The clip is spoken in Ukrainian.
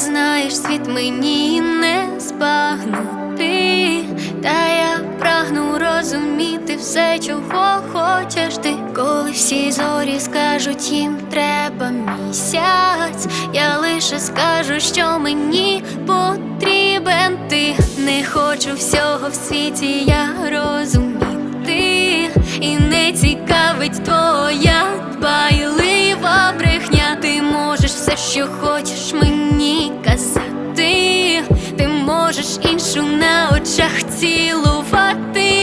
світ мені не збагнути, та я прагну розуміти все, чого хочеш ти. Коли всі зорі скажуть їм треба місяць, я лише скажу, що мені потрібен ти. Не хочу всього в світі я розуміти, і не цікавить твоя. Ти можеш все, що хочеш мені казати, ти можеш іншу на очах цілувати.